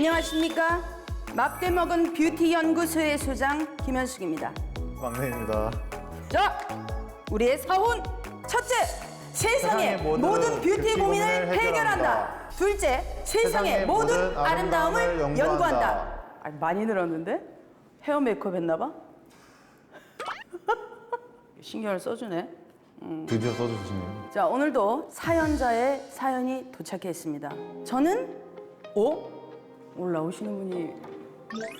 안녕하십니까? 맘때 먹은 뷰티 연구소의 소장 김현숙입니다. 막내입니다. 자, 우리의 사원 첫째, 세상의 세상의 모든 모든 뷰티 뷰티 고민을 해결한다. 해결한다. 둘째, 세상의 세상의 모든 모든 아름다움을 아름다움을 연구한다. 연구한다. 아, 많이 늘었는데? 헤어 메이크업 했나 봐? 신경을 써주네. 드디어 써주시네요. 자, 오늘도 사연자의 사연이 도착했습니다. 저는 오? 오늘 나오시는 분이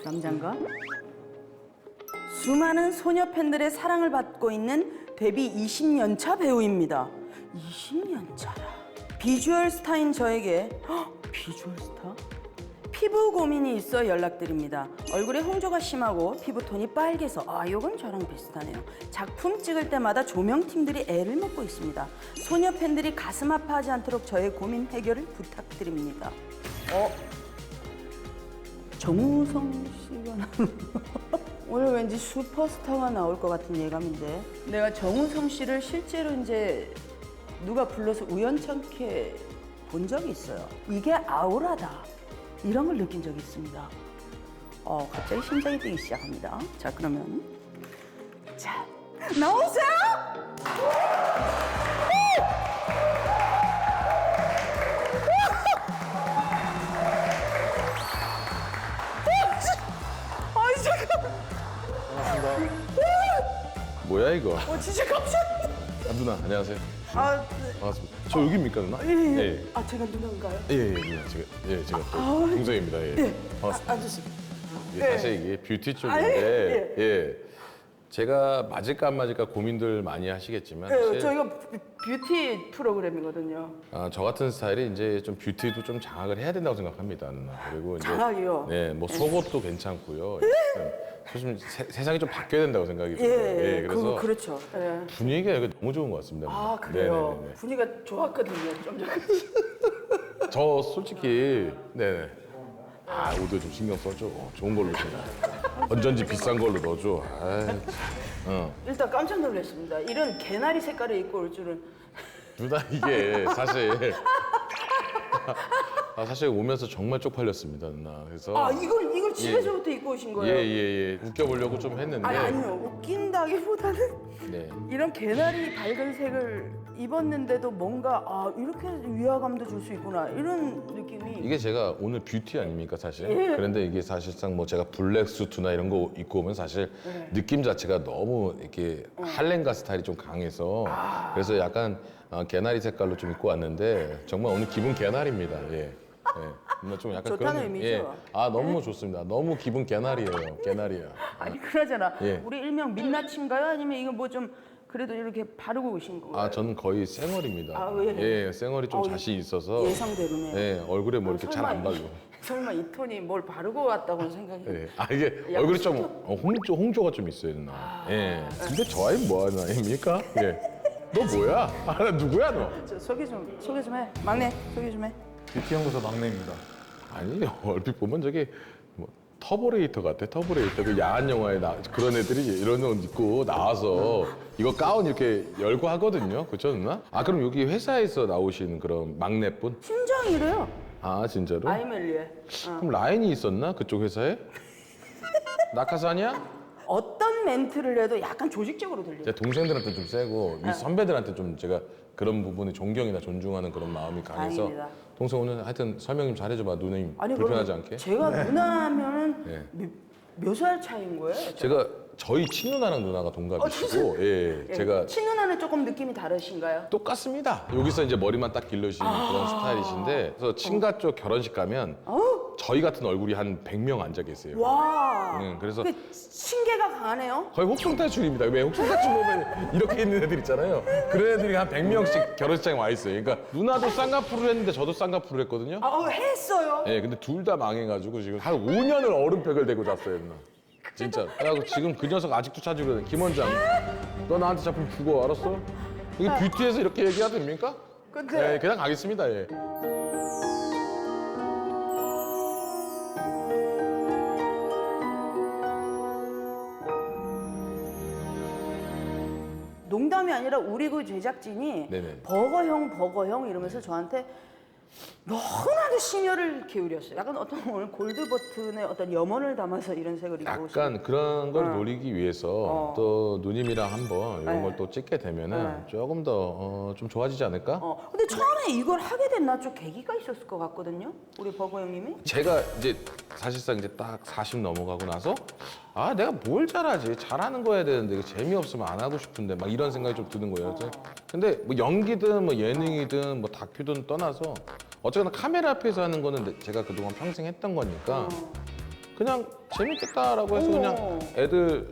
남잔가? 수많은 소녀 팬들의 사랑을 받고 있는 데뷔 20년 차 배우입니다. 20년 차라. 비주얼 스타인 저에게 헉, 비주얼 스타? 피부 고민이 있어 연락드립니다. 얼굴에 홍조가 심하고 피부톤이 빨개서 아 이건 저랑 비슷하네요. 작품 찍을 때마다 조명팀들이 애를 먹고 있습니다. 소녀 팬들이 가슴 아파하지 않도록 저의 고민 해결을 부탁드립니다. 어? 정우성 씨가 오늘 왠지 슈퍼스타가 나올 것 같은 예감인데 내가 정우성 씨를 실제로 이제 누가 불러서 우연찮게 본 적이 있어요. 이게 아우라다. 이런 걸 느낀 적이 있습니다. 어, 갑자기 심장이 뛰기 시작합니다. 자, 그러면 자, 나오세요! 뭐야 이거? 어 진짜 깜짝. 아, 누나 안녕하세요. 아, 반갑습니다. 저 여기입니까 누나? 예, 예. 예. 아 제가 누나인가요? 예, 예, 누나 제가 예 제가 또 아, 동생입니다. 예. 예. 반갑습니다. 아, 앉으세요. 이게 예. 사실 이게 뷰티 아, 쪽인데 예. 제가 맞을까 안 맞을까 고민들 많이 하시겠지만 네, 사실 저희가 뷰- 뷰티 프로그램이거든요. 아, 저 같은 스타일이 이제 좀 뷰티도 좀 장악을 해야 된다고 생각합니다, 누나. 그리고 이제 장악이요? 네, 뭐 속옷도 괜찮고요. 요즘 세, 세상이 좀 바뀌어야 된다고 생각이 예, 들어요. 그거 그렇죠. 예. 분위기가 여기 너무 좋은 것 같습니다. 아 그래요. 네네네. 분위기가 좋았거든요. 좀 전까지. 저 솔직히 네네. 아 옷도 좀 신경 써줘. 어, 좋은 걸로 좀. 언전지 비싼 걸로 넣어줘. 아이, 어. 일단 깜짝 놀랐습니다. 이런 개나리 색깔을 입고 올 줄은. 누나 이게 사실 아, 사실 오면서 정말 쪽팔렸습니다, 누나. 그래서 아 이걸 집에서부터 입고 오신 거예요? 예예예 웃겨보려고 좀 했는데. 아니 아니요 웃긴다기보다는 네. 이런 개나리 밝은 색을 입었는데도 뭔가 아 이렇게 위화감도 줄 수 있구나 이런 느낌이. 이게 제가 오늘 뷰티 아닙니까 사실 예. 그런데 이게 사실상 뭐 제가 블랙 수트나 이런 거 입고 오면 사실 네. 느낌 자체가 너무 이렇게 할렌가 스타일이 좀 강해서 아. 그래서 약간 어, 개나리 색깔로 좀 입고 왔는데 정말 오늘 기분 개나리입니다 예. 예. 뭔가 좀 약간 좋다는 의미죠? 네. 아 너무 좋습니다 너무 기분 개나리예요 개나리야 아니 그러잖아. 예. 우리 일명 민낯인가요? 아니면 이거 뭐 좀 그래도 이렇게 바르고 오신 거예요? 아 저는 거의 쌩얼입니다 아, 왜? 예 쌩얼이 좀 어, 자신 있어서 예상대로네. 예 얼굴에 뭐 이렇게 잘안 발로 설마 이 톤이 뭘 바르고 왔다고는 생각이. 예. 아 이게 얼굴이 좀 어, 홍조 홍조가 좀 있어요 누나. 예. 근데 저 아이 뭐 하는 아입니까? 예. 너 뭐야? 아, 나 누구야 너? 저 소개 좀 소개 좀 해. 막내 소개 좀 해. 뷰티 연구소 막내입니다. 아니 얼핏 보면 저기 뭐 터보레이터 같아 터보레이터 그 야한 영화에 나 그런 애들이 이런 옷 입고 나와서 이거 가운 이렇게 열고 하거든요. 그렇죠 누나? 아 그럼 여기 회사에서 나오신 그런 막내분? 팀장 이래요. 아 진짜로? 아이멜리에. 어. 그럼 라인이 있었나 그쪽 회사에? 낙하산이야? 어떤 멘트를 해도 약간 조직적으로 들려. 제 동생들한테 좀 세고 네. 위 선배들한테 좀 제가 그런 부분에 존경이나 존중하는 그런 마음이 강해서 다행입니다. 동생 오늘 하여튼 설명 좀 잘해줘봐 누님 불편하지 그럼 않게 제가 누나면은 네. 몇 살 차이인 거예요? 제가 저희 친누나랑 누나가 동갑이시고 예, 예. 제가 친누나는 조금 느낌이 다르신가요? 똑같습니다 여기서 이제 머리만 딱 길러주시는 아. 그런 스타일이신데 그래서 친가 쪽 결혼식 가면 어? 저희 같은 얼굴이 한 100명 앉아 계세요 와. 응, 그래서 그 신계가 강하네요. 거의 혹성탈출입니다. 왜 혹성탈출 보면 이렇게 있는 애들 있잖아요. 그런 애들이 한 100명씩 결혼식장에 와 있어요. 그러니까 누나도 쌍꺼풀을 했는데 저도 쌍꺼풀을 했거든요. 아, 어, 했어요. 예, 근데 둘 다 망해가지고 지금 한 5년을 얼음팩을 대고 잤어요, 누나. 진짜. 그래갖고 지금 그 녀석 아직도 찾으려 해. 김 원장, 너 나한테 잡히면 죽어, 알았어? 이게 뷰티에서 이렇게 얘기해도 됩니까? 근데 예, 그냥 가겠습니다, 예. 농담이 아니라 우리 그 제작진이 네네. 버거형 버거형 이러면서 저한테 너무나도 심혈을 기울였어요. 약간 어떤 오늘 골드 버튼에 어떤 염원을 담아서 이런 색을 입고 오신 약간 그런 걸 어. 노리기 위해서 어. 또 누님이랑 한번 이런 네. 걸 또 찍게 되면은 네. 조금 더 어, 좀 좋아지지 않을까? 어, 근데 처음에 이걸 하게 된 나 좀 계기가 있었을 것 같거든요. 우리 버거 형님이. 제가 이제 사실상 이제 딱 40 넘어가고 나서 아 내가 뭘 잘하지 잘하는 거 해야 되는데 이거 재미없으면 안 하고 싶은데 막 이런 생각이 좀 드는 거예요. 그래서 근데 뭐 연기든 뭐 예능이든 뭐 다큐든 떠나서 어쨌거나 카메라 앞에서 하는 거는 내- 제가 그동안 평생 했던 거니까 그냥 재밌겠다라고 해서 그냥 어머. 애들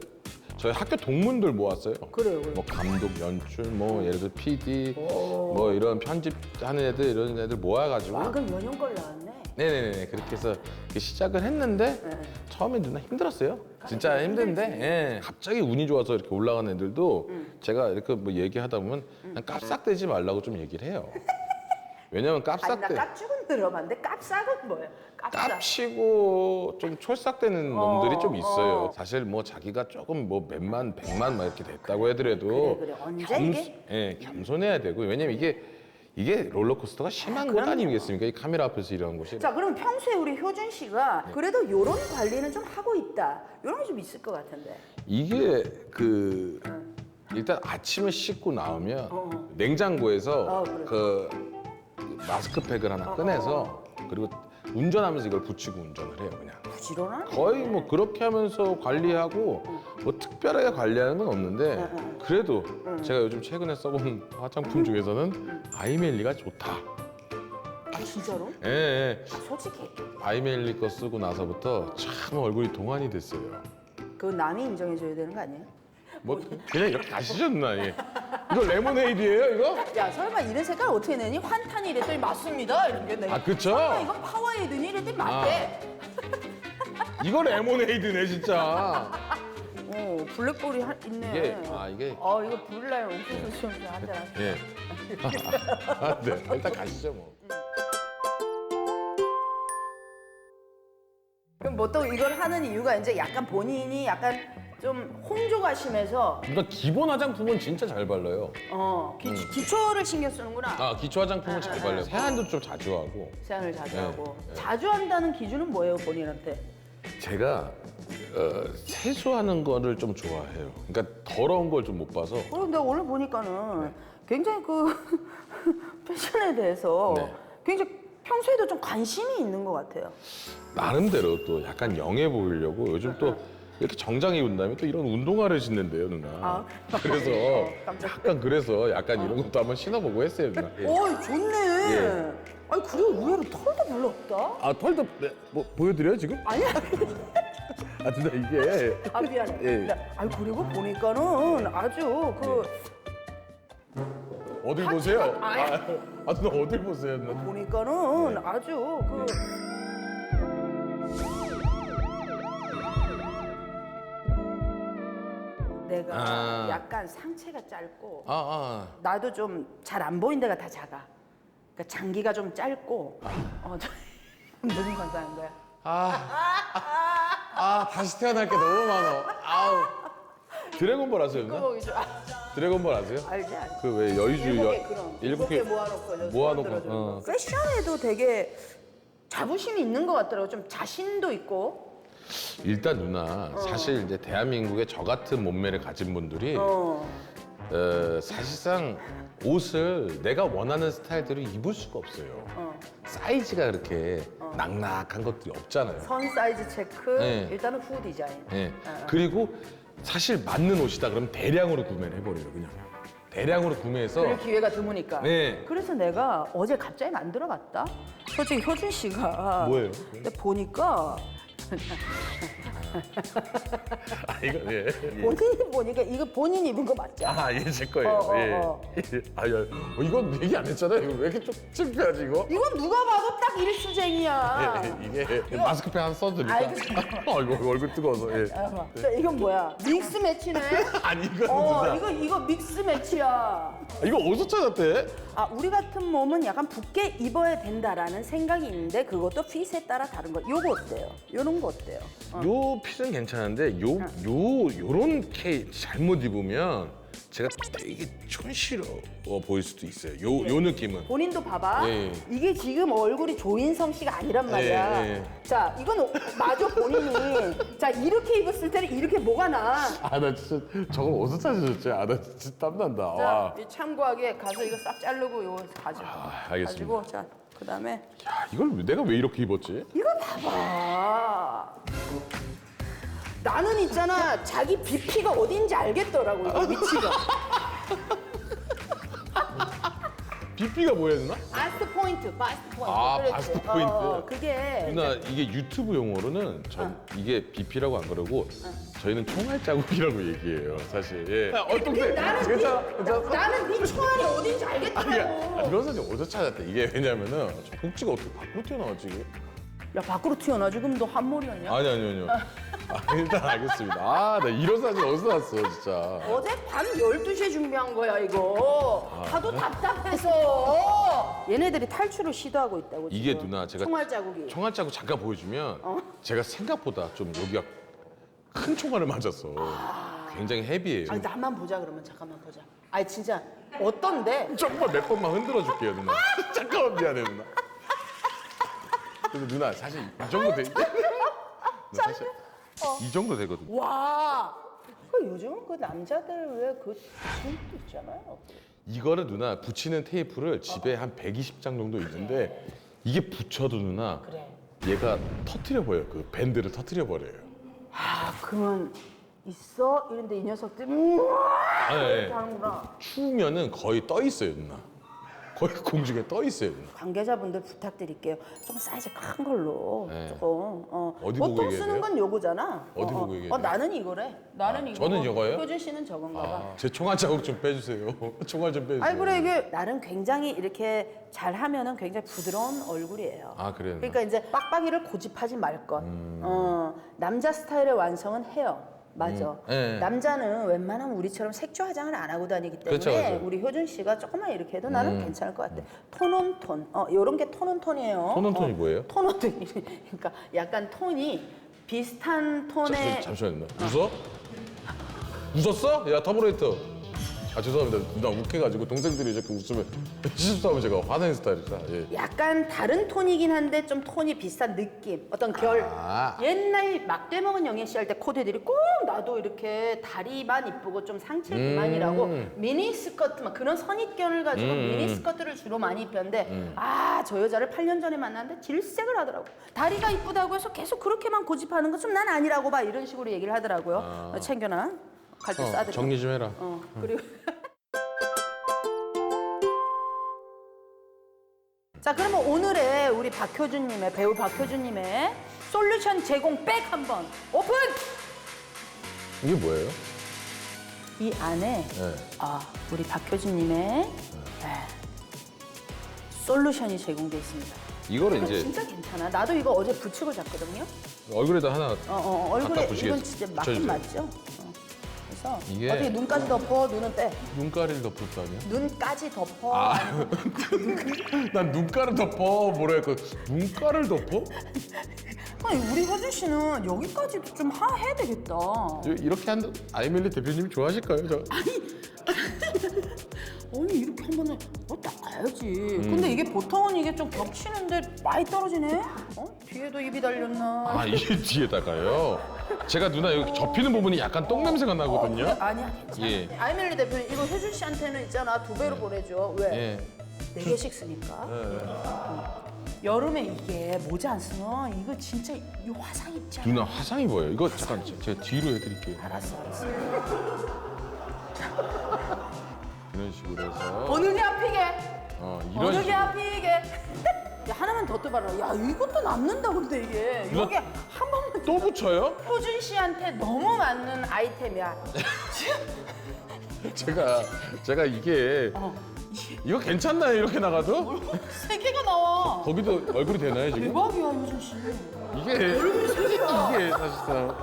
저희 학교 동문들 모았어요. 그래요, 그래요. 뭐 감독, 연출, 뭐 예를 들어 PD, 뭐 이런 편집하는 애들 이런 애들 모아가지고 아, 그럼 연영걸 나왔네. 네네네 그렇게 해서 이렇게 시작을 했는데 네. 처음에 누나 힘들었어요. 진짜 힘든데 예, 갑자기 운이 좋아서 이렇게 올라간 애들도 음. 제가 이렇게 뭐 얘기하다 보면 그냥 깝싹대지 말라고 좀 얘기를 해요. 왜냐면 아니 나 깝싹대 깝죽은 들어봤는데 깝싹은 뭐예요? 깝싹. 깝치고 좀 촐싹대는 어, 놈들이 좀 있어요. 어. 사실 뭐 자기가 조금 뭐 몇만 백만 막 이렇게 됐다고 해더라도 그래, 그래. 언제 이게? 예, 겸손해야 되고 왜냐면 이게 이게 롤러코스터가 심한 곳 그럼요. 아니겠습니까? 이 카메라 앞에서 일하는 곳이. 자, 그럼 평소에 우리 효준 씨가 네. 그래도 이런 관리는 좀 하고 있다. 이런 게 좀 있을 것 같은데. 이게 그 일단 아침에 씻고 나오면 어. 냉장고에서 어, 그래. 그 마스크팩을 하나 꺼내서 그리고 운전하면서 이걸 붙이고 운전을 해요 그냥. 부지런하네. 거의 뭐 그렇게 하면서 관리하고 뭐 특별하게 관리하는 건 없는데 그래도 제가 요즘 최근에 써본 화장품 중에서는 아이멜리가 좋다. 아, 진짜로? 예, 예. 아, 솔직히. 아이멜리 거 쓰고 나서부터 참 얼굴이 동안이 됐어요. 그 남이 인정해줘야 되는 거 아니에요? 뭐 그냥 이렇게 가시죠 누나 예. 이거 레모네이드예요 이거? 야, 설마 이런 색깔 어떻게 내니? 환탄이 이랬더니 맞습니다. 이런 게 내가. 아 그쵸? 설마 이건 파워에이드니? 이랬더니 맞대. 이거 레모네이드네 진짜 어, 블랙볼이 한- 있네. 이게 아 이게 어, 이거 불날 옥수수 좀 한잔 하자. 예. 아, 네. 일단 가시죠 뭐. 그럼 보통 이걸 하는 이유가 이제 약간 본인이 약간 좀 홍조가 심해서 그러니까 기본 화장품은 진짜 잘 발라요. 어, 기, 기초를 신경 쓰는구나. 아 기초 화장품은 잘 발라요. 세안도 좀 자주 하고. 세안을 자주 네, 하고. 네. 자주 한다는 기준은 뭐예요, 본인한테? 제가 어, 세수하는 거를 좀 좋아해요. 그러니까 더러운 걸 좀 못 봐서. 내가 오늘 보니까는 굉장히 그 패션에 대해서 네. 굉장히 평소에도 좀 관심이 있는 것 같아요. 나름대로 또 약간 영해 보이려고 요즘 또 이렇게 정장 입은 다음에 또 이런 운동화를 신는데요, 누나. 아. 그래서 깜짝이야. 약간 그래서 약간 이런 것도 한번 신어보고 했어요, 누나. 예. 오, 좋네. 예. 아니, 그리고 의외로 털도 별로 없다. 아 털도 네, 뭐 보여드려요 지금? 아니야. 아 진짜 이게 아, 미안해. 예. 네. 아니, 그리고 보니까는 아주 그 어딜 보세요? 아, 아 누나 어딜 보세요, 누나? 보니까는 네. 아주 그 내가 아. 약간 상체가 짧고 아 아. 나도 좀 잘 안 보인 데가 다 작아. 그러니까 장기가 좀 짧고 어, 저- 무슨 상상한 거야? 아, 아 다시 태어날 게 너무 많아. 아우. 드래곤볼 아세요, 누나? 보기 아, 드래곤볼 아세요? 알지 알지. 그 왜 여의주 일곱 개 여- 그럼 일곱 개 모아놓고 모아놓고, 들어주는 어. 거. 패션에도 되게 자부심이 있는 것 같더라고. 좀 자신도 있고. 일단 누나 사실 이제 대한민국에 저 같은 몸매를 가진 분들이 어. 어. 사실상 옷을 내가 원하는 스타일대로 입을 수가 없어요. 어. 사이즈가 그렇게 낙낙한 것들이 없잖아요. 선 사이즈 체크, 네. 일단은 후 디자인. 예. 어. 그리고 사실 맞는 옷이다 그러면 대량으로 구매를 해버려요, 그냥. 대량으로 구매해서 그럴 기회가 드무니까. 네. 그래서 내가 어제 갑자기 만들어 봤다. 솔직히 효준 씨가. 뭐예요? 근데 보니까 아 이거 예. 본인이 보니까 이거 본인 입은 거 맞죠? 아, 예, 제 거예요. 어, 어, 예. 어. 예. 아, 야, 어, 이건 얘기 안 했잖아요. 이거 왜 이렇게 좀 창피하지, 이거? 이건 누가 봐도 딱 일수쟁이야. 예, 예, 이게 마스크팩 하나 써드릴까? 알겠습니다. 어, 이거 얼굴 뜨거워서. 예. 잠깐만. 자, 이건 뭐야? 믹스 매치네. 아니, 이거 어, 누나. 이거 이거 믹스 매치야. 이거 어디서 찾았대? 아, 우리 같은 몸은 약간 붓게 입어야 된다라는 생각이 있는데 그것도 핏에 따라 다른 거. 요거 어때요? 요런 거 어때요? 요 핏은 괜찮은데 요, 요, 요런 케이 잘못 입으면 제가 되게 촌스러워 보일 수도 있어요. 요, 요 느낌은. 본인도 봐봐. 예. 이게 지금 얼굴이 조인성 씨가 아니란 말이야. 예, 예. 자, 이건 마저 본인이 자 이렇게 입었을 때는 이렇게 뭐가 나. 아 나 진짜 저걸 어디서 찾으셨지? 아 나 진짜 땀난다. 와. 자, 이 참고하게 가서 이거 싹 자르고 요거 가지고. 아, 알겠습니다. 가지고 자, 그다음에 야 이걸 왜- 내가 왜 이렇게 입었지? 이거 봐봐. 나는 있잖아 자기 BP가 어딘지 알겠더라고 이거 위치가. BP가 뭐야 누나? 바스트 포인트, 바스트 포인트. 아, 그렇지. 바스트 포인트. 어, 그게 누나 이게 유튜브 용어로는 전 이게 BP라고 안 그러고 저희는 총알 자국이라고 얘기해요 사실. 예. 얼뚱대. 나는 네, 나는 네 총알이 어딘지 아, 알겠더라고. 이런 사진 어디서 찾았대? 이게 왜냐면은 저 복지가 어떻게 밖으로 튀어나왔지 이게? 야 밖으로 튀어나 지금 너 한몰이었냐? 아니 아니 아니요. 아, 일단 알겠습니다. 아, 나 이런 사진 어디서 났어 진짜. 어제 밤 12시에 준비한 거야 이거 아, 하도 답답해서 얘네들이 탈출을 시도하고 있다고 이게 지금. 누나 제가 총알 자국이 총알 자국 잠깐 보여주면 어? 제가 생각보다 좀 여기가 큰 총알을 맞았어. 굉장히 헤비해요. 아니 나만 보자 그러면 잠깐만 보자 아니 진짜 어떤데? 정말 몇 번만 흔들어 줄게요 누나. 잠깐만 미안해 누나. 근데 누나 사실 이 정도 돼. 누나 사실 이 정도 되거든. 와 그 요즘 그 남자들 왜그 지금도 있잖아요 이거를 누나 붙이는 테이프를 집에 한 120장 정도 있는데 이게 붙여도 누나 그래 얘가 터트려 버려요. 그 밴드를 터트려 버려요. 아 그러면 있어? 이런데 이 녀석들 우와 아, 예, 이렇게 예. 하는구나 추우면은 거의 떠 있어요 누나. 거의 공중에 떠 있어요 누나. 관계자분들 부탁드릴게요. 조금 사이즈 큰 걸로 네. 조금. 어. 어디 보고 보통 얘기해야 쓰는 돼요? 건 요거잖아. 어디 어, 보고 어. 얘기해야 어, 돼요? 나는 이거래. 나는 아, 이거. 저는 이거예요? 효준 씨는 저건가 봐. 아, 제 총알 자국 좀 빼주세요. 총알 좀 빼주세요. 아니 그래 이게 나는 굉장히 이렇게 잘 하면은 굉장히 부드러운 얼굴이에요. 아, 그래요? 음. 그러니까 이제 빡빡이를 고집하지 말 것. 어, 남자 스타일의 완성은 헤어. 맞아. 음, 예. 남자는 웬만하면 우리처럼 색조 화장을 안 하고 다니기 때문에 그렇죠, 그렇죠. 우리 효준 씨가 조금만 이렇게 해도 나는 음. 괜찮을 것 같아. 톤온 톤. 어, 요런 게 톤온 톤이에요. 톤온 톤이 어, 뭐예요? 톤온 톤이 그러니까 약간 톤이 비슷한 자, 톤의 저, 잠시만요. 웃어? 웃었어? 야 터보레이터. 아 죄송합니다. 누나 욱해가지고 동생들이 이렇게 웃으면 실수하면 제가 화내는 스타일이라. 예. 약간 다른 톤이긴 한데 좀 톤이 비슷한 느낌 어떤 결 아. 옛날 막대 먹은 영애 씨 할 때 코디들이 꼭 나도 이렇게 다리만 이쁘고 좀 상체 비만이라고 음. 미니 스커트 막 그런 선입견을 가지고 음. 미니 스커트를 주로 많이 입혔는데 아 저 여자를 8년 전에 만났는데 질색을 하더라고 다리가 이쁘다고 해서 계속 그렇게만 고집하는 건좀난 아니라고 봐 이런 식으로 얘기를 하더라고요 어, 챙겨놔 갈 때 어, 싸드려 정리 좀 해라. 어, 그리고 자 그러면 오늘의 우리 박효준님의 배우 박효준님의 솔루션 제공 백 한번 오픈 이게 뭐예요? 이 안에 네. 아 우리 박효준님의 네, 솔루션이 제공돼 있습니다. 이거를 이거 이제 진짜 괜찮아. 나도 이거 어제 부축을 잤거든요. 얼굴에다 하나 어, 어 얼굴에 부시겠- 이건 진짜 맞긴 붙여주세요. 맞죠. 어. 그래서 이게- 어떻게 눈까지 덮어 눈은 빼. 눈가리를 거 아니야? 눈까지 덮어. 아. 난 눈가를 덮어 뭐랄까 눈가를 덮어? 아니 우리 효준 씨는 여기까지도 좀 하, 해야 되겠다. 저 이렇게 한 아이멜리 대표님이 좋아하실까요? 저? 아니 이렇게 한 번에 어 딱 가야지. 음. 근데 이게 보통은 이게 좀 겹치는데 많이 떨어지네. 어? 뒤에도 입이 달렸나? 아 이게 뒤에다가요. 제가 누나 여기 접히는 부분이 약간 똥 냄새가 나거든요. 그래, 아니야 괜찮아. 예. 아이멜리 대표님 이거 효준 씨한테는 있잖아 두 배로 보내줘. 왜? 예. 네 개씩 쓰니까. 어. 여름에 이게 모자 안 쓰면 이거 진짜 이 화상 입지 않아? 누나 화상이 보여요. 이거 잠깐 제- 제가 뒤로 해드릴게요. 알았어 알았어. 이런 식으로 해서 어느 게 앞이게? 어, 이런 어느 게 식으로. 앞이게? 야 하나만 더 떠봐라. 야 이것도 남는다 근데 이게 이게 한 번만 또 붙여요? 효준 씨한테 너무 맞는 아이템이야. 제가 제가 이게 어. 이거 괜찮나요? 이렇게 나가도? 세 개가 나와. 거기도 얼굴이 되나요 지금? 대박이야 효준 씨. 이게 이게 사실상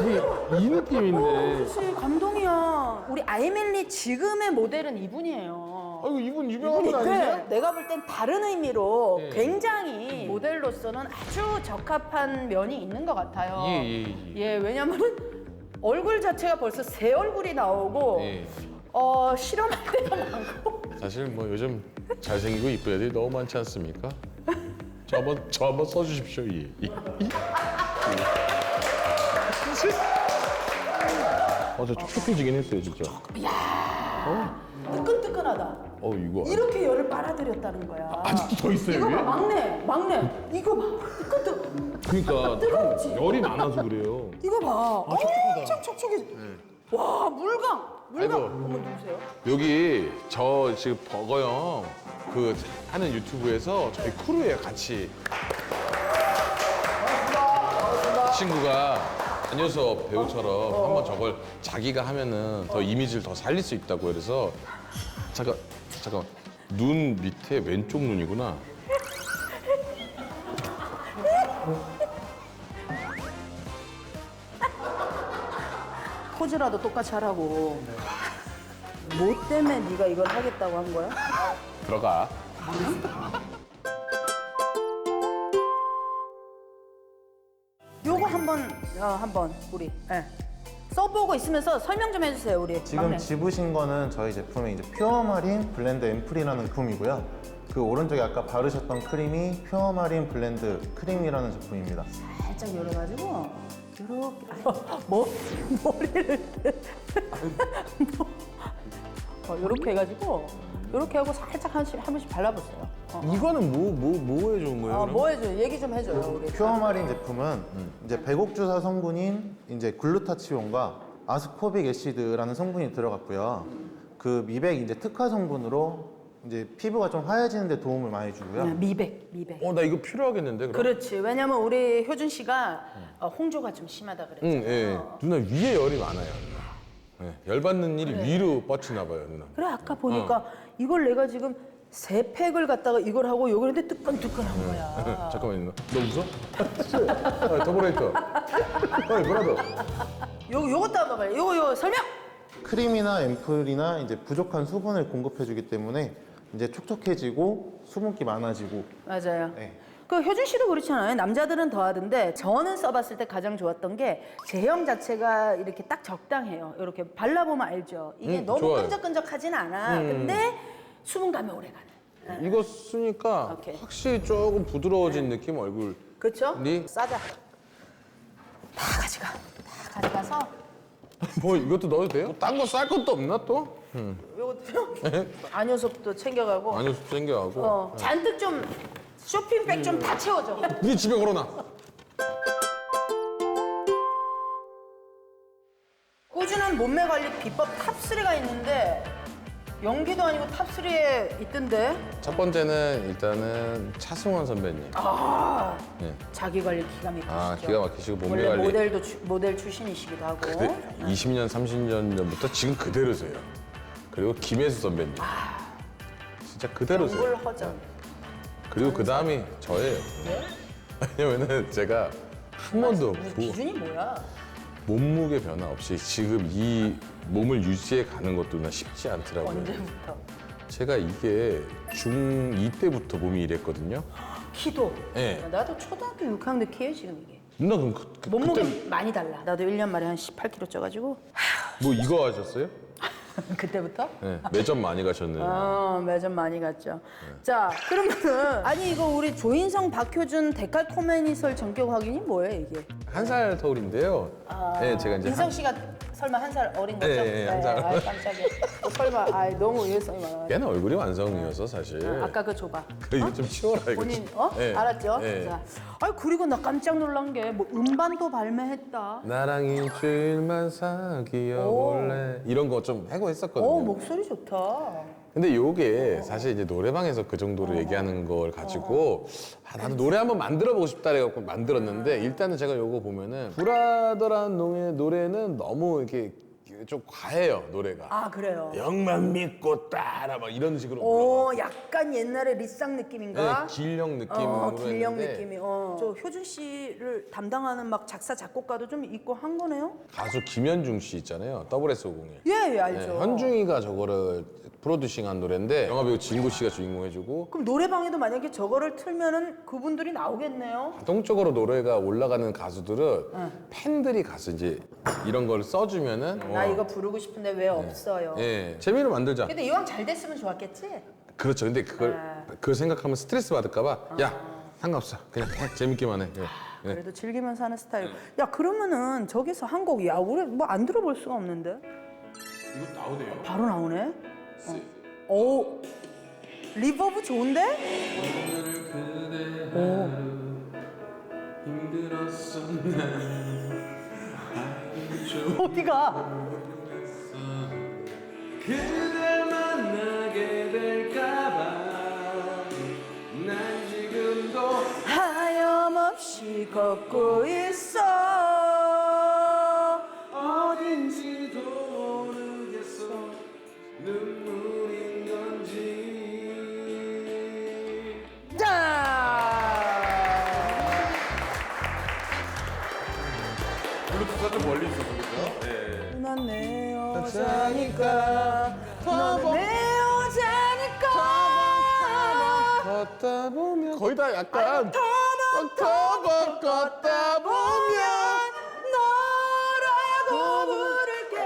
이게 이 느낌인데. 그렇지 감동이야. 우리 아이멜리 지금의 모델은 이분이에요. 아이고 이분 유명한 분 아니세요? 내가 볼 땐 다른 의미로 예. 굉장히 모델로서는 아주 적합한 면이 있는 것 같아요. 예, 예, 예. 예, 왜냐면은 얼굴 자체가 벌써 새 얼굴이 나오고 예. 어, 실험할 때가 많고. 사실 뭐 요즘 잘생기고 이쁜 애들이 너무 많지 않습니까? 저 한번 저 한번 써주십시오. 이. 이. 어, 저 촉촉해지긴 했어요, 진짜. 뜨끈뜨끈하다. 어, 이거 이렇게 열을 빨아들였다는 거야. 아직도 더 있어요, 이거 이게? 봐, 막내, 막내. 이거 봐. 뜨끈뜨끈. 그러니까 뜨겁지? 열이 많아서 그래요. 이거 봐. 엄청 촉촉해. 와, 물광. 물광. 아이고. 어머, 누구세요? 여기 저 지금 버거 형 그 하는 유튜브에서 저희 크루에 같이 친구가 안효섭 배우처럼 한번 저걸 자기가 하면은 더 이미지를 더 살릴 수 있다고 그래서 잠깐 잠깐 눈 밑에 왼쪽 눈이구나. 포즈라도 똑같이 하라고. 뭐 때문에 네가 이걸 하겠다고 한 거야? 들어가. 요거 한번 어, 한번 우리 예. 써보고 있으면서 설명 좀 해주세요 우리 지금 막내. 집으신 거는 저희 제품의 이제 퓨어 마린 블렌드 앰플이라는 제품이고요. 그 오른쪽에 아까 바르셨던 크림이 퓨어 마린 블렌드 크림이라는 제품입니다. 살짝 열어가지고 이렇게 뭐 머리를 어, 이렇게 해가지고 이렇게 하고 살짝 한, 한 번씩 발라보세요. 어. 이거는 뭐 뭐 뭐 에 좋은 거예요? 어, 뭐 해줘? 얘기 좀 해줘요 우리. 퓨어 마린 제품은 이제 백옥주사 성분인 이제 글루타치온과 아스코빅 애시드라는 성분이 들어갔고요. 그 미백 이제 특화 성분으로 이제 피부가 좀 하얘지는데 도움을 많이 주고요. 그냥 미백 미백. 어 나 이거 필요하겠는데 그럼? 그렇지. 왜냐면 우리 효준 씨가 어, 홍조가 좀 심하다 그랬잖아. 응, 예. 누나 위에 열이 많아요. 누나. 예, 열 받는 일이 위로 뻗치나 봐요, 누나. 그래 아까 보니까 이걸 내가 지금 세 팩을 갖다가 이걸 하고 요걸 했는데 뜨끈뜨끈한 거야. 잠깐만요. 너 웃어? 아, 더블레이터. 어이, 브라더. 요 요것도 한번 봐요. 요거 요 설명. 크림이나 앰플이나 이제 부족한 수분을 공급해주기 때문에 이제 촉촉해지고 수분기 많아지고 맞아요. 네. 그 효준 씨도 그렇잖아요. 남자들은 더 하던데 저는 써봤을 때 가장 좋았던 게 제형 자체가 이렇게 딱 적당해요. 이렇게 발라보면 알죠. 이게 음, 너무 좋아요. 음. 끈적끈적하진 않아. 근데 수분감이 오래가는. 이거 쓰니까 오케이. 확실히 조금 부드러워진 느낌 얼굴. 그렇죠? 네. 싸자. 다 가져가. 다 가져가서 뭐 이것도 넣어도 돼요? 딴 거 쌀 것도 없나 또? 요것도 안효섭도 챙겨가고 아니요, 챙겨가고. 어, 잔뜩 좀 쇼핑백 좀 다 채워줘. 네 집에 걸어놔. 꾸준한 몸매 관리 비법 탑3가 있는데 연기도 아니고 탑3에 있던데 첫 번째는 일단은 차승원 선배님. 아 네. 자기 관리 기가 막히시죠. 아, 기가 막히시고 몸매 원래 관리. 모델도 주- 모델 출신이시기도 하고. 그대, 20년, 30년 전부터 지금 그대로세요. 그리고 김혜수 선배님. 진짜 그대로세요. 물 허전. 그리고 그 다음이 저예요. 왜냐면은 제가 한 번도 뭐뭐 기준이 뭐야? 몸무게 변화 없이 지금 이 몸을 유지해 가는 것도 나 쉽지 않더라고요. 언제부터? 제가 이게 중2 때부터 몸이 이랬거든요. 키도. 네. 나도 초등학교 6학년 키예요 지금 이게. 누나 그럼 그, 그, 몸무게 그때 많이 달라. 나도 1년 만에 한 18kg 쪄가지고 뭐 이거 하셨어요? 그때부터 네, 매점 많이 가셨네요. 어, 매점 많이 갔죠. 자, 그러면은 아니 이거 우리 조인성, 박효준 데칼코메니설 전격 확인이 뭐예요 이게? 한 살 터울인데요. 네, 제가 이제 인성 한, 씨가 설마 한 살 어린 거죠? 네, 네, 한 살. 아, 깜짝이야. 어, 설마, 아, 너무 예상이 많아. 걔는 얼굴이 완성이어서 사실. 아까 그 줘봐. 그 이거 좀 치워라 이거. 본인, 좀. 어? 네, 알았죠? 네. 자, 아 그리고 나 깜짝 놀란 게 뭐 음반도 발매했다. 나랑 일주일만 사귀어 볼래 이런 거좀 하고 했었거든요. 어, 목소리 좋다. 근데 요게 사실 이제 노래방에서 그 정도로 얘기하는 걸 가지고 아, 나도 노래 한번 만들어 보고 싶다 해갖고 만들었는데 일단은 제가 요거 보면은 브라더란 노래, 노래는 너무 이렇게 좀 과해요 노래가 아, 그래요. 영만 믿고 따라 막 이런 식으로 불러가지고. 어, 약간 옛날에 리쌍 느낌인가? 네, 길령 느낌으로 어, 길령 했는데 느낌이. 어. 저 효준 씨를 담당하는 막 작사 작곡가도 좀 있고 한 거네요? 가수 김현중 씨 있잖아요 더블 S501 예, 예, 알죠. 네, 현중이가 저거를 프로듀싱한 노래인데 영화배우 진구 씨가 주인공 해주고 그럼 노래방에도 만약에 저거를 틀면은 그분들이 나오겠네요. 자동적으로 노래가 올라가는 가수들은 팬들이 가서 이제 이런 걸 써주면은 어, 나 이거 부르고 싶은데 왜 없어요? 예, 재미로 만들자. 근데 이왕 잘 됐으면 좋았겠지? 그렇죠. 근데 그걸 아. 그걸 생각하면 스트레스 받을까봐 야 상관없어. 그냥 해. 재밌기만 해. 예. 예. 그래도 즐기면서 하는 스타일. 야 그러면은 저기서 한 곡, 야 우리 뭐 안 들어볼 수가 없는데? 이거 나오네요. 바로 나오네. 어. 오, 리버브 좋은데? 오. 어디가? 그댈 만나게 될까봐 난 지금도 하염없이 걷고 있어. 다 약간 터벅 걷다 보면 너라고 부를게.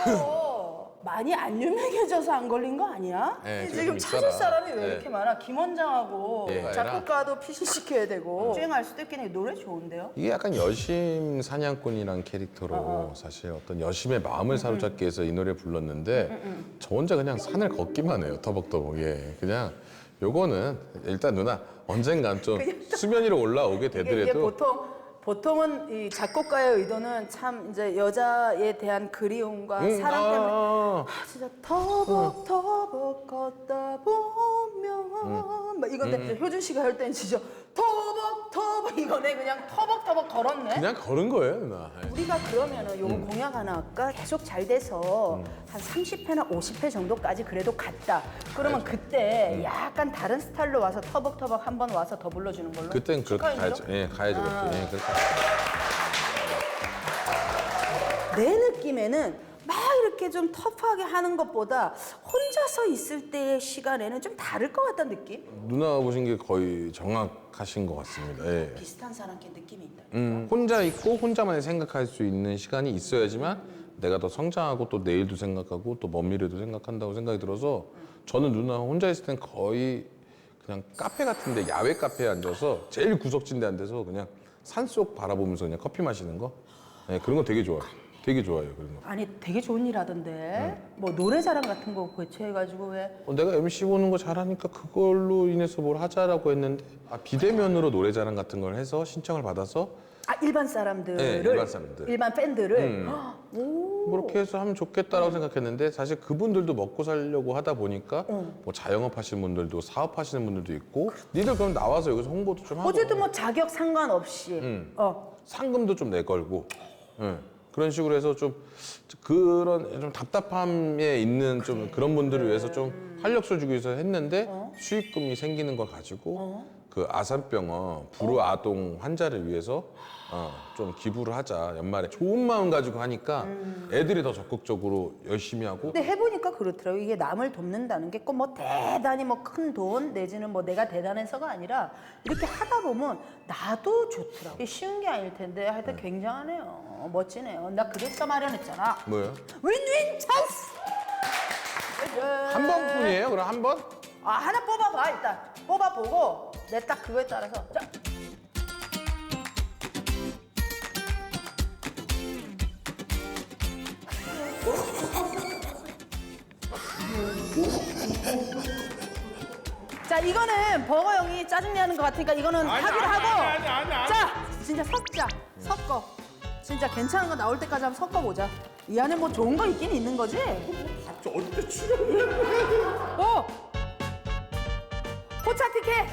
이거 많이 안 유명해져서 안 걸린 거 아니야? 네, 지금 좀 찾을. 사람이 왜 네. 이렇게 많아? 김원장하고 예, 작곡가도 피시 시켜야 되고 주행할 수도 해. 노래 좋은데요? 이게 약간 여심 사냥꾼이란 캐릭터로 사실 어떤 여심의 마음을 사로잡기 위해서 이 노래 불렀는데 저 혼자 그냥 산을 걷기만 해요 터벅터벅 예 그냥 요거는 일단 누나 언젠간 좀 수면 위로 올라오게 이게, 이게 되더라도 보통 보통은 이 작곡가의 의도는 참 이제 여자에 대한 그리움과 음, 사랑 때문에 아, 아, 진짜 터벅 터벅 걷다 보면 막 이건데 이제 효준 씨가 할 때는 진짜 터벅 터벅 이거네 그냥 터벅 터벅 걸었네. 그냥 걸은 거예요 누나 예. 우리가 그러면은 요거 공약 하나 할까? 계속 잘 돼서 한 30회나 50회 정도까지 그래도 갔다. 그러면 그때 약간 다른 스타일로 와서 터벅터벅 한번 와서 더 불러주는 걸로. 그땐 그렇게. 가야죠 예 가야죠 그렇게 예, 그렇게 내 느낌에는 막 이렇게 좀 터프하게 하는 것보다 혼자서 있을 때의 시간에는 좀 다를 것 같다는 느낌? 누나 보신 게 거의 정확하신 것 같습니다 예. 비슷한 사람께 느낌이 있다. 음, 혼자 있고 혼자만의 생각할 수 있는 시간이 있어야지만 내가 더 성장하고 또 내일도 생각하고 또 먼 미래도 생각한다고 생각이 들어서 저는 누나 혼자 있을 땐 거의 그냥 카페 같은데 야외 카페에 앉아서 제일 구석진 데 앉아서 그냥 산속 바라보면서 그냥 커피 마시는 거? 네, 그런 거 되게 좋아요. 되게 좋아요 그런 거. 아니 되게 좋은 일 하던데. 뭐 노래자랑 같은 거 개최해가지고 왜? 어, 내가 MC 보는 거 잘하니까 그걸로 인해서 뭘 하자라고 했는데 아, 비대면으로 노래자랑 같은 걸 해서 신청을 받아서 아, 일반 사람들을 네, 일반 사람들. 일반 팬들을 음. 헉, 오. 뭐 그렇게 해서 하면 좋겠다라고 생각했는데 사실 그분들도 먹고 살려고 하다 보니까 뭐 자영업 하시는 분들도 사업 하시는 분들도 있고 니들 그럼 나와서 여기서 홍보도 좀 하고 어쨌든 뭐 자격 상관없이 음. 어 상금도 좀 내걸고 예. 그런 식으로 해서 좀 그런 좀 답답함에 있는 좀 그런 분들을 위해서 좀 활력소 주기 위해서 했는데 수익금이 생기는 걸 가지고 그 아산병원 불우 아동 환자를 위해서 어, 좀 기부를 하자. 연말에 좋은 마음 가지고 하니까 애들이 더 적극적으로 열심히 하고. 근데 해보니까 그렇더라고 이게 남을 돕는다는 게 꼭 뭐 대단히 뭐 큰 돈 내지는 뭐 내가 대단해서가 아니라 이렇게 하다 보면 나도 좋더라고 이게 쉬운 게 아닐 텐데 하여튼 굉장하네요. 멋지네요. 나 그래서 마련했잖아. 뭐예요? 윈윈 찬스! 한 번뿐이에요? 그럼 한 번? 아 하나 뽑아봐 일단. 뽑아보고 내 딱 그거에 따라서 자. 자 이거는 버거 형이 짜증내는 것 같으니까 이거는 합의를 하고 자 진짜 섞자 섞어 진짜 괜찮은 거 나올 때까지 한번 섞어보자 이 안에 뭐 좋은 거 있긴 있는 거지? 저 어디 때 출연을 어! 포차 티켓!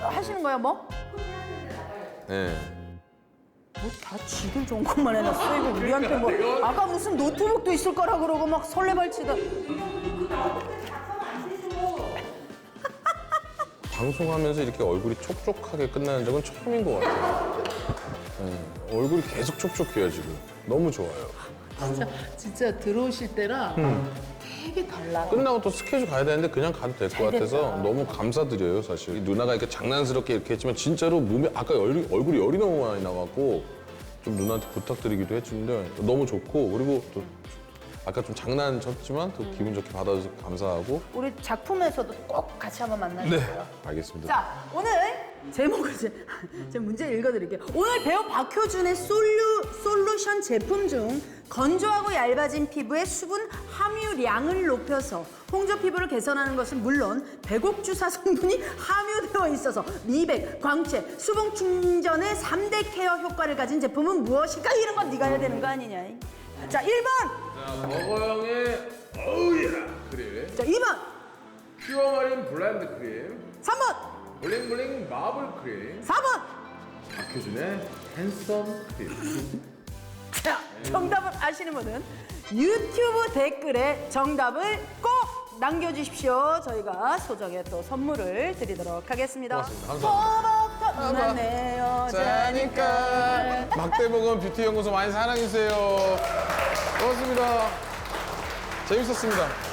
하시는 거예요, 뭐? 네. 뭐 다 지들 것만 해놨어. 이거 우리한테 뭐. 아까 무슨 노트북도 있을 거라 그러고 막 설레발치다. 방송하면서 이렇게 얼굴이 촉촉하게 끝나는 적은 처음인 것 같아요. 네, 얼굴이 계속 촉촉해요 지금. 너무 좋아요. 진짜, 진짜 들어오실 때랑 되게 달라. 끝나고 또 스케줄 가야 되는데 그냥 가도 될 것 같아서 됐다. 너무 감사드려요 사실. 이 누나가 이렇게 장난스럽게 이렇게 했지만 진짜로 몸에 아까 열이, 얼굴이 열이 너무 많이 나갖고 좀좀 누나한테 부탁드리기도 했는데 너무 좋고 그리고 또 아까 좀 장난 쳤지만 또 기분 좋게 받아줘서 감사하고 우리 작품에서도 꼭 같이 한번 만나주세요. 알겠습니다. 자, 오늘 제목을 이제 제가 문제 읽어드릴게요. 오늘 배우 박효준의 솔루, 솔루션 제품 중 건조하고 얇아진 피부의 수분 함유량을 높여서 홍조 피부를 개선하는 것은 물론 백옥주사 성분이 함유되어 있어서 미백, 광채, 수분 충전의 삼대 케어 효과를 가진 제품은 무엇일까? 이런 건 네가 해야 되는 거 아니냐. 자, 1번! 자, 버거형의 어우야 크림, 자, 2번! 퓨어 마린 블렌드 크림, 3번! 블링블링 마블 크림, 4번! 박효준의 핸섬 크림. 자, 정답을 아시는 분은 유튜브 댓글에 정답을 꼭 남겨주십시오. 저희가 소정의 또 선물을 드리도록 하겠습니다. 고맙습니다. 감사합니다. 호박꽃 눈에 여자니까. 막대복은 뷰티 연구소 많이 사랑해주세요. 고맙습니다. 재밌었습니다.